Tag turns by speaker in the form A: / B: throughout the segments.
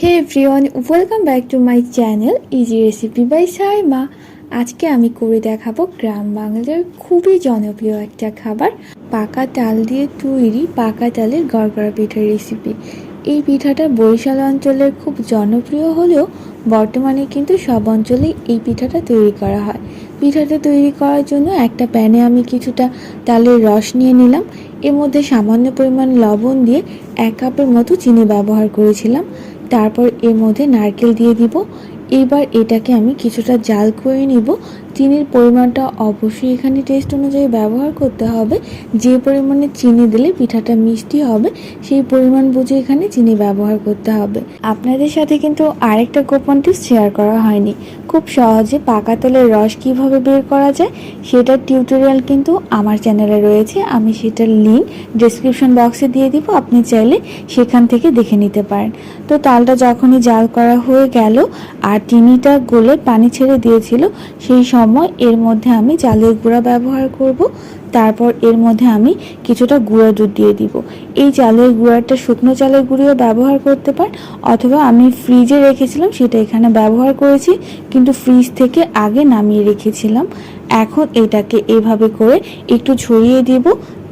A: Hey everyone welcome back to my channel easy recipe by Saima আজকে আমি করে দেখাবো গ্রাম বাংলার খুবই জনপ্রিয় একটা খাবার, পাকা তাল দিয়ে তৈরি পাকা তালের গড়গড়া পিঠার রেসিপি এই পিঠাটা বরিশাল অঞ্চলের খুব জনপ্রিয় হলেও বর্তমানে কিন্তু সব অঞ্চলেই এই পিঠাটা তৈরি করা হয়। পিঠাটা তৈরি করার জন্য একটা প্যানে আমি কিছুটা তালের রস নিয়ে নিলাম। এর মধ্যে সামান্য পরিমাণ লবণ দিয়ে এক কাপের মতো চিনি ব্যবহার করেছিলাম। তারপর এর মধ্যে নারকেল দিয়ে দিব। এবার এটাকে আমি কিছুটা জাল করে নিব। চিনির পরিমাণটা অবশ্যই এখানে টেস্ট অনুযায়ী ব্যবহার করতে হবে। যে পরিমাণে চিনি দিলে পিঠাটা মিষ্টি হবে, সেই পরিমাণ বুঝে এখানে চিনি ব্যবহার করতে হবে। আপনাদের সাথে কিন্তু আরেকটা গোপন টিপস শেয়ার করা হয়নি। খুব সহজে পাকা তেলের রস কীভাবে বের করা যায়, সেটার টিউটোরিয়াল কিন্তু আমার চ্যানেলে রয়েছে। আমি সেটার লিঙ্ক ডিসক্রিপশন বক্সে দিয়ে দিব, আপনি চাইলে সেখান থেকে দেখে নিতে পারেন। তো তালটা যখনই জাল করা হয়ে গেল আর চিনিটা গলে পানি ছেড়ে দিয়েছিল, সেই সময় এর মধ্যে আমি চালের গুঁড়া ব্যবহার করব, তারপর এর মধ্যে আমি কিছুটা গুঁড়া দুধ দিয়ে দিব। এই চালের গুঁড়াটা শুকনো চালের গুঁড়িও ব্যবহার করতে পার, অথবা আমি ফ্রিজে রেখেছিলাম, সেটা এখানে ব্যবহার করেছি, কিন্তু ফ্রিজ থেকে আগে নামিয়ে রেখেছিলাম। এখন এটাকে এভাবে করে একটু ছড়িয়ে দিব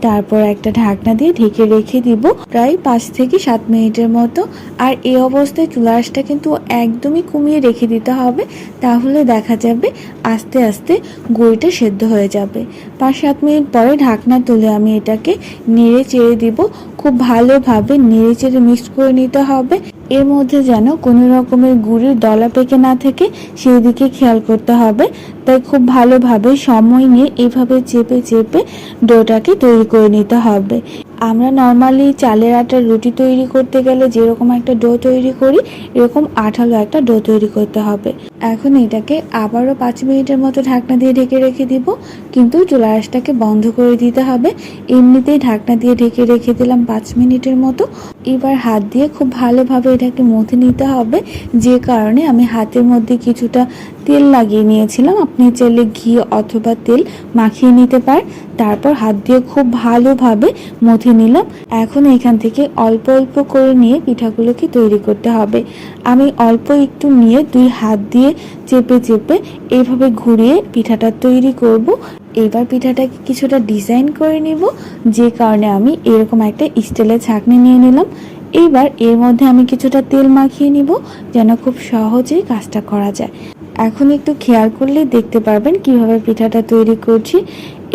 A: তারপর একটা ঢাকনা দিয়ে ঢেকে রেখে দিব প্রায় পাঁচ থেকে সাত মিনিটের মতো। আর এই অবস্থায় চুলাশটা কিন্তু একদমই কমিয়ে রেখে দিতে হবে, তাহলে দেখা যাবে আস্তে আস্তে গুঁড়িটা সেদ্ধ হয়ে যাবে। পাঁচ সাত মিনিট পরে ঢাকনা তুলে আমি এটাকে নেড়ে চেড়ে দিব। খুব ভালোভাবে নেড়ে চেড়ে মিক্স করে নিতে হবে। এর মধ্যে যেন কোনো রকমের গুড়ির দলা পেকে না থেকে সেই দিকে খেয়াল করতে হবে। তাই খুব ভালোভাবে সময় নিয়ে এভাবে চেপে চেপে ডোটাকে তৈরি করে নিতে হবে। আমরা নর্মালি চালের আটার রুটি তৈরি করতে গেলে যেরকম একটা ডো তৈরি করি, এরকম আঠালো একটা ডো তৈরি করতে হবে। এখন এটাকে আবারও পাঁচ মিনিটের মতো ঢাকনা দিয়ে ঢেকে রেখে দিব, কিন্তু চুলা আঁচটাকে বন্ধ করে দিতে হবে। এমনিতেই ঢাকনা দিয়ে ঢেকে রেখে দিলাম পাঁচ মিনিটের মতো। এবার হাত দিয়ে খুব ভালোভাবে এটাকে মথে নিতে হবে, যে কারণে আমি হাতের মধ্যে কিছুটা তেল লাগিয়ে নিয়েছিলাম। আপনি চাইলে ঘি অথবা তেল মাখিয়ে নিতে পারেন। তারপর হাত দিয়ে খুব ভালোভাবে মথে নিলাম। এখন এখান থেকে অল্প অল্প করে নিয়ে পিঠাগুলোকে তৈরি করতে হবে। আমি অল্প একটু নিয়ে দুই হাত দিয়ে চেপে চেপে এইভাবে ঘুরিয়ে পিঠাটা তৈরি করব। এবার পিঠাটাকে কিছুটা ডিজাইন করে নিব। যে কারণে আমি এরকম একটা স্টিলের ছাঁকনি নিয়ে নিলাম। এইবার এর মধ্যে আমি কিছুটা তেল মাখিয়ে নিব যেন খুব সহজেই কাজটা করা যায়। এখন একটু খেয়াল করলে দেখতে পারবেন কীভাবে পিঠাটা তৈরি করছি।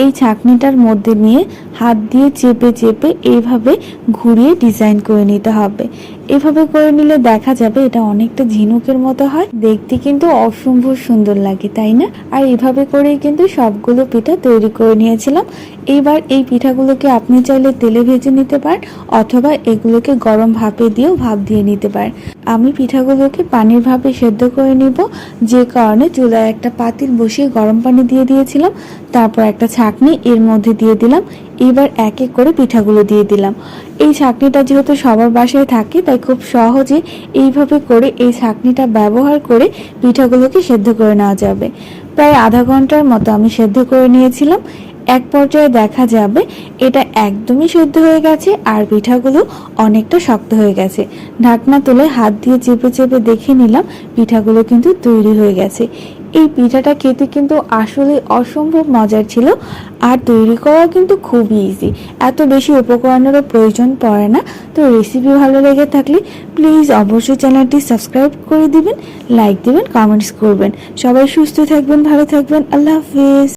A: এই ছাঁকনিটার মধ্যে নিয়ে হাত দিয়ে চেপে চেপে এইভাবে ঘুরিয়ে ডিজাইন করে নিতে হবে। এভাবে করে নিলে দেখা যাবে এটা অনেকটা ঝিনুকের মতো হয়। দেখতে কিন্তু অসম্ভব সুন্দর লাগে, তাই না? আর এভাবে করেই কিন্তু সবগুলো পিঠা তৈরি করে নিয়েছিলাম। এইবার এই পিঠাগুলোকে আপনি চাইলে তেলে ভেজে নিতে পারেন অথবা এগুলোকে গরম ভাপে দিয়েও ভাপ দিয়ে নিতে পারেন। আমি পিঠাগুলোকে পানির ভাপে সেদ্ধ করে নিব। যে কারণে চুলায় একটা পাতিল বসিয়ে গরম পানি দিয়ে দিয়েছিলাম। তারপর একটা ছাঁকনি এর মধ্যে দিয়ে দিলাম। এবার এক এক করে পিঠাগুলো দিয়ে দিলাম। এই ছাঁকনিটা যেহেতু সবার বাসায় থাকে, তাই খুব সহজে এইভাবে করে এই ছাঁকনিটা ব্যবহার করে পিঠাগুলোকে সেদ্ধ করে নেওয়া যাবে। প্রায় আধা ঘণ্টার মতো আমি সেদ্ধ করে নিয়েছিলাম। এক পর্যায়ে দেখা যাবে এটা একদমই সেদ্ধ হয়ে গেছে আর পিঠাগুলো অনেকটা শক্ত হয়ে গেছে। ঢাকনা তুলে হাত দিয়ে চেপে চেপে দেখে নিলাম পিঠাগুলো কিন্তু তৈরি হয়ে গেছে। এই পিঠাটা খেতে কিন্তু আসলে অসম্ভব মজার ছিল আর তৈরি করা কিন্তু খুবই ইজি এত বেশি উপকরণেরও প্রয়োজন পড়ে না। তো রেসিপি ভালো লেগে থাকলে প্লিজ অবশ্যই চ্যানেলটি সাবস্ক্রাইব করে দিবেন লাইক দিবেন কমেন্টস করবেন। সবাই সুস্থ থাকবেন, ভালো থাকবেন, আল্লাহ হাফিজ।